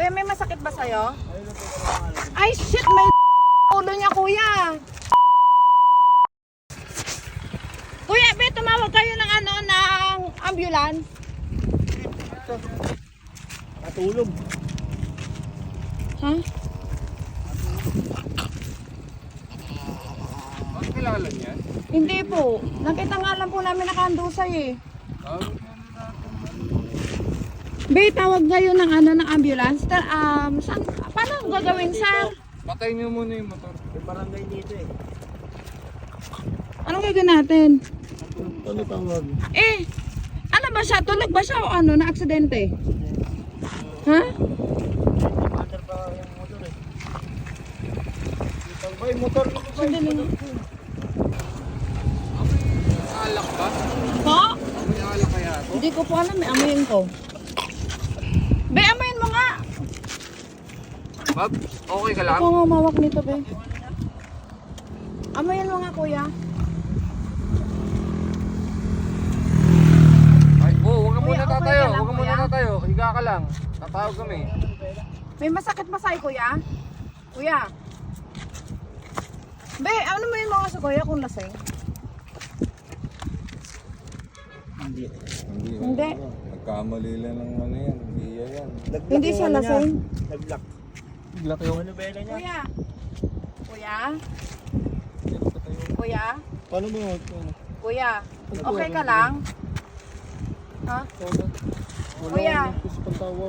Kuya, may masakit ba sa'yo? Ay, shit! May ulo niya, kuya! Kuya, be, tumawag kayo ng ano, ng ambulance. Natulog. Ha? Bakit kilala niya? Hindi po. Nakita nga lang po namin nakandusay eh. Tawag Be, tawag kayo ng ano, ng ambulance. Ta- um, saan, paano ang gagawin, sir? Patay niyo muna yung motor. May barangay dito eh. Anong gagawin natin? Ano tawag? Eh, ano ba siya? Tulog ba siya o ano, na aksidente? Ha? Under pa yung motor eh. Ipang ba yung motor? Sandali nga. Alak ba? Po? May alak kaya ako? Hindi ko po alam, may amoyin ko. Be, amoyin mo nga. Bob, okay ka lang? Ako nga umawak nito, be. Amoyin mo nga, kuya. Ay, oh, huwag ka Kuya, muna okay tatayo. ka lang, Huwag ka muna kuya? tatayo. Higa ka lang. Tatawag kami. May masakit ba sa'yo, kuya? Kuya. Be, ano mo yun mga sa kuya kung lasing? Hindi. Hindi. Hindi. Nagkamali lang ng ano yan. Hindi yan. Hindi yung siya lasing? Nag-block. Bigla Yung ano ba yun niya? Kuya. Kuya? Kuya? Paano mo? Ano? Kuya? Okay ka lang? Ha? Kuya?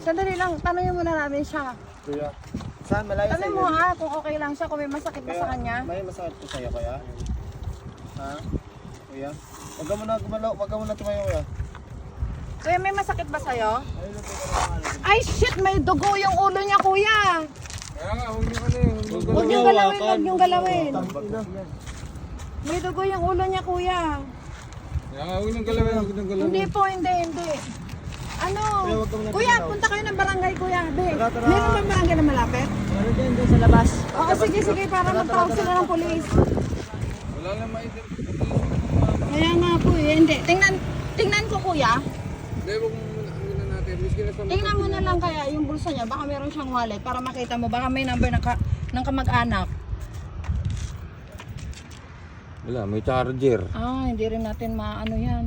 Sandali lang, tanongin muna namin siya. Kuya. Saan? Malayo Tanong mo ha, kung okay lang siya, kung may masakit ba sa kanya. May masakit po sa'yo kuya? Ha? Kuya? Huwag ka muna gumalaw. Huwag ka muna tumayo kuya. Kuya, may masakit ba sa'yo? Ay shit, may dugo yung ulo niya, kuya. Huwag niyo. Huwag Huwag niyong galawin, huwag niyong galawin. May dugo yung ulo niya, kuya. Huwag niyong galawin. Huwag niyong galawin. Hindi po, hindi, hindi. Ano? Kuya, punta kayo ng barangay, kuya. Be, meron bang barangay na malapit? Ano dyan dyan sa labas? Oo, sige, sige, para magtawag sila ng polis. Wala lang maidip. Kaya nga po eh, hindi. Tingnan, tingnan ko, kuya. Hindi, huwag mo Tingnan mo na lang kaya yung bulsa niya. Baka meron siyang wallet para makita mo. Baka may number ng, ka, ng kamag-anak. Wala, may charger. Ah, hindi rin natin maano yan.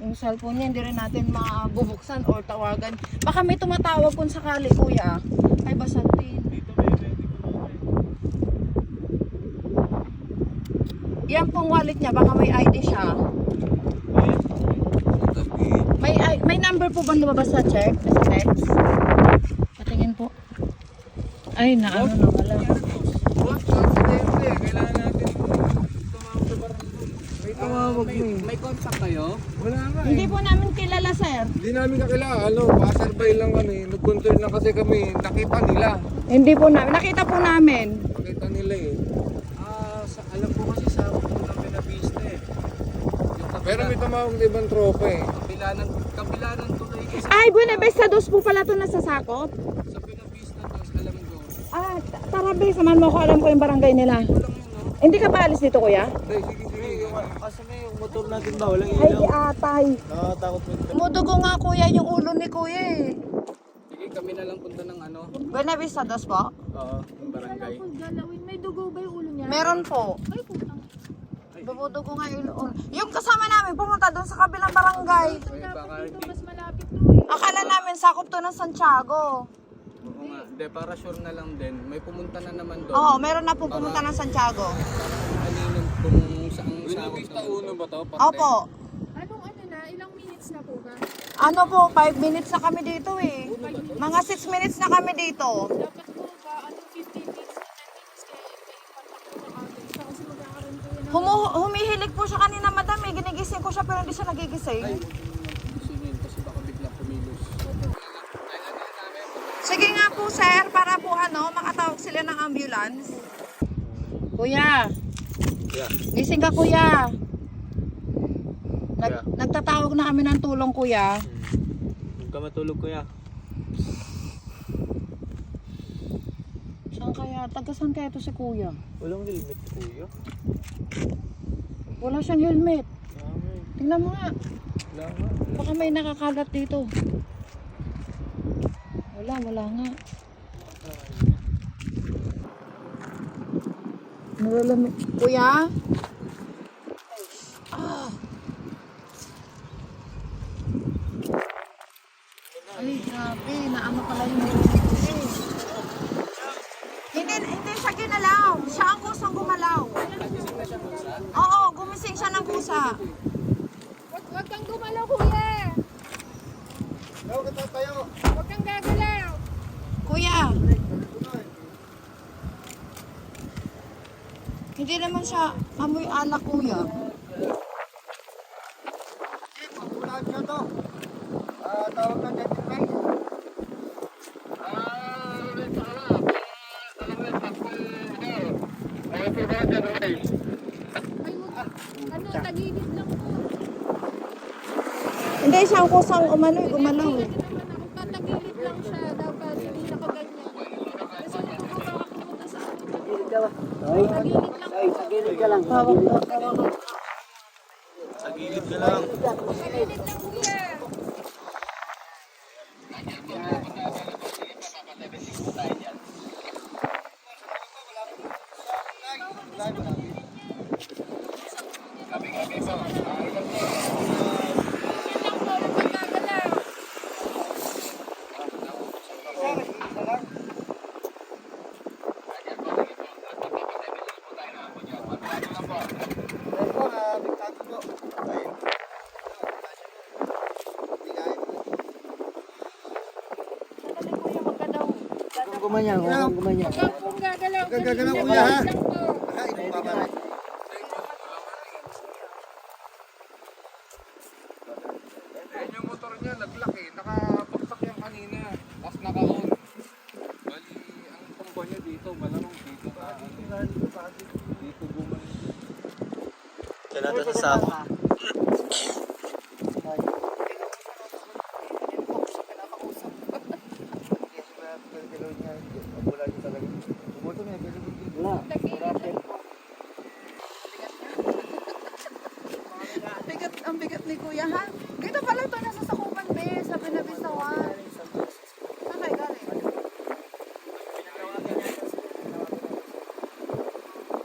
Yung cellphone niya, hindi rin natin mabubuksan or tawagan. Baka may tumatawag kung sakali, kuya. Ay, basatin. Yan pong wallet niya, baka may ID siya. May I- may number po ba lumabas sa check? Sa text? Patingin po. Ay, naano na wala. Tumawag sa barangay. May eh. Contact kayo? Wala nga Hindi eh. po namin kilala, sir. Hindi namin kakilala. Ano, pasarbay lang kami. Nag-concern na kasi kami. Nakita nila. Hindi po namin. Nakita po namin. Nakita nila eh. Ah, sa, alam ko kasi sa unang pinabista eh. Yung kabila, Pero may tumawag na ibang tropa eh. Kabila ng, kabila ng tuloy kasi Ay, Buena Vista dos po pala ito nasasakop. sa pinabista tapos alam ko. Ah, t- tara be, samahan mo ako. Alam ko yung barangay nila. Hindi ka ba alis dito, kuya? Hindi, sige, sige. Kasi may yung motor natin ba? Walang Ay, ilaw. atay. Nakakatakot mo ito. Tumudugo nga, kuya, yung ulo ni kuya eh. Sige, kami na lang punta ng ano, Buena Vista dos po? oo, yung barangay. galawin. May dugo ba yung ulo niya? Meron po. Ay, putang. Dumudugo nga yung ulo. Yung kasama namin, pumunta doon sa kabilang barangay. Dapat dito mas malapit to eh. Akala namin sakop to ng Santiago. Oo nga. De, para sure na lang din. May pumunta na naman doon. Oo, meron na po pumunta ng Santiago. Kanino kung saan doon. uno ba to? Opo. Anong ano na? Ilang minutes na po ba? Ano po, 5 minutes na kami dito eh. Mga 6 minutes na kami dito. Dapat Humu humihilig po siya kanina, madam eh. Ginigising ko siya pero hindi siya nagigising. Kasi baka kumilos. Sige nga po, sir, para po ano, makatawag sila ng ambulance. Kuya. Kuya. Gising ka, kuya. Nag Kuya. Nagtatawag na kami ng tulong, kuya. Huwag ka matulog kuya. Saan kaya? Taga saan kaya to si kuya? Walang helmet kuya. Wala siyang helmet. Tama eh. Tingnan mo nga. Wala nga. Baka may nakakalat dito. Wala, wala nga. Nalalamig. Kuya? Ah. Ay, grabe. Naano pala yung narinig ko eh. Hindi, hindi siya ginalaw. Siya ang kusang gumalaw. Oo, gumising siya ng kusa. Wag, wag kang gumalaw, kuya. Tayo ka tayo. Wag kang gagalaw. Kuya. Hindi naman siya amoy alak, kuya. Chief, ulan nyo to. Ah, tawag na dyan yung guys. Ay, wag. Ano, tagilid lang po. Hindi, siya ang kusang umano, eh, gumalaw. eh. Tatagilid lang siya. Dapat hindi nakaganyan. Kasi kung baka pumunta sa akin. Tagilid lang po. Hawak na, hawak na. Sa gilid ka lang. Tagilid lang po. Wag kang gagalaw. Tayo po, ah, bigtago po. Tayo. Hindi kaya. Sandali, kuya, wag ka daw. Gumanya, gumanya. Wag kang pong gagalaw. Wag kang gagalaw, kuya, ha? Ay, babalik. Ayan yung motor niya, nag-lock eh. Nakabaksak yan kanina. Tapos naka-on. Bali, ang tumba niya dito, malamang dito. Dito gumawa. Natin sa sako. Ang bigat, ang bigat ni kuya, ha? Dito pala ito, nasa Sakupan, be. Sa Binabisawan. Saan kayo galing?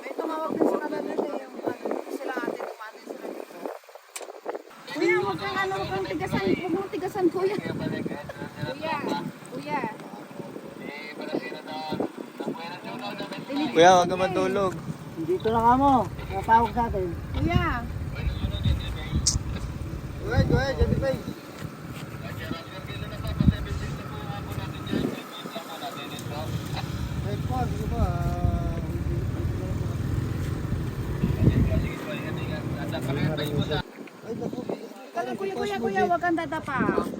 May tumawag din sa kanila siya yung ano, sila ate, tumati sila dito. Kuya, huwag kang ano, huwag kang tigasan. Huwag mong tigasan, kuya. Kuya. Kuya. Kuya, huwag ka matulog. Dito lang kamo. Natawag sa atin. Kuya. Go ahead, go ahead, Johnny Bay. Hey, po, dito ba? Ay, naku. Kala, kuya, kuya, kuya, huwag kang dadapa.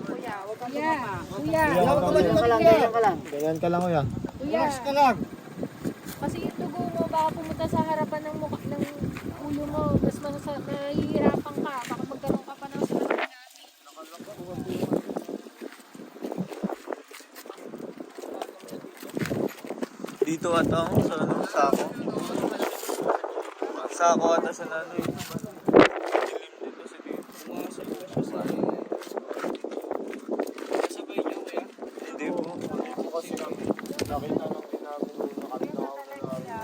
Kuya, huwag kang dadapa. Kuya. Huwag ka Ganyan ka lang, ganyan ka lang. Ganyan ka lang, kuya. Kuya. Relax ka lang. Kasi yung dugo mo, baka pumunta sa harapan ng mukha ng ulo mo. Mas mahihirapan ka. Baka magkaroon ka pa ng sakit. Dito ata ako sa ano, sako. Sako ata sa nanay. Dilim din kasi dito. Sumasal na siya sa akin. Sabay niyo kuya. Hindi po. Kasi nakita nang tinago nakita ako na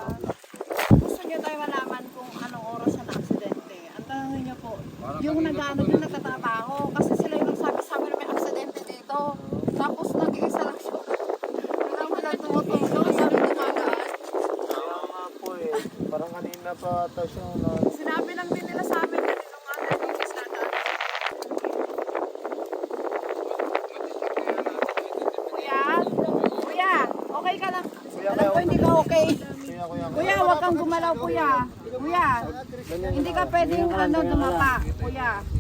Gusto niyo tayo malaman kung anong oras siya na-aksidente. Ang tanongin niyo po, yung nag-ano yung nagtatrabaho, kasi sila yung nagsabi sa amin na may aksidente dito. Tapos nag-iisa lang siya. Wala mo lang tumutulong, sabi ni Magaan. Kaya nga po eh. Siya na Sinabi lang din nila sa amin na nung ano, yung nata. Kuya? Kuya, okay ka lang. Alam ko hindi ka okay. Kuya, kuya. Kuya, huwag kang gumalaw, kuya. Kuya, hindi ka pwedeng ano, dumapa. Kuya. Kuya.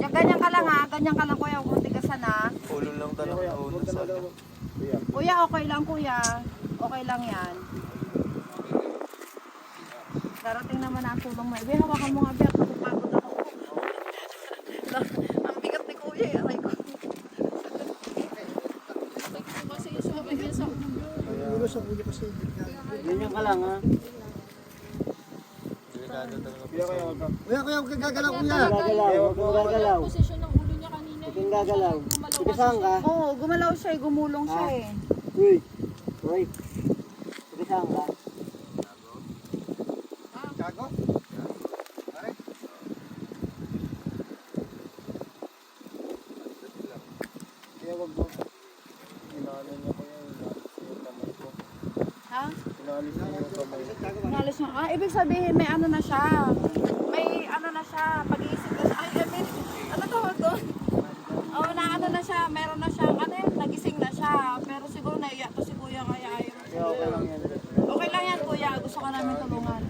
Yan, ganyan ka lang ha. Ganyan ka lang, kuya. Mong tigasan ha. Ulo lang talaga ulo sa akin. Kuya, okay lang, kuya. Okay lang yan. Darating naman ang tulong mo. Ibe, hawakan mo nga, Be. Kapagod ako. ang bigat ni kuya. eh. Aray ko. Kasi yung sabi niya sa ulo. Ganyan ka lang ha. Kuya, kuya, wag ka. Kuya, kuya, huwag kang gagalaw, kuya. Gagalaw, Huwag kang gagalaw. Posisyon ng ulo niya kanina. Huwag kang gagalaw. Sige, saan ka? Oo, gumalaw siya, eh, gumulong siya Ah. eh. Uy. Uy. Sige, saan ka? Gago? Pare? Kaya wag mo. Inaano niya ko yan. Inalis niya yung kamay ko. Ha? Inalis niya. Ah, ibig sabihin may ano na siya. May ano na siya, pag-iisip na siya. Ay, I mean, ano tawag doon? Oo, na ano na siya, meron na siya, ano yun, nagising na siya. Pero siguro naiyak to si kuya kaya ayaw. Okay lang yan. Okay lang yan kuya, gusto ka namin tulungan.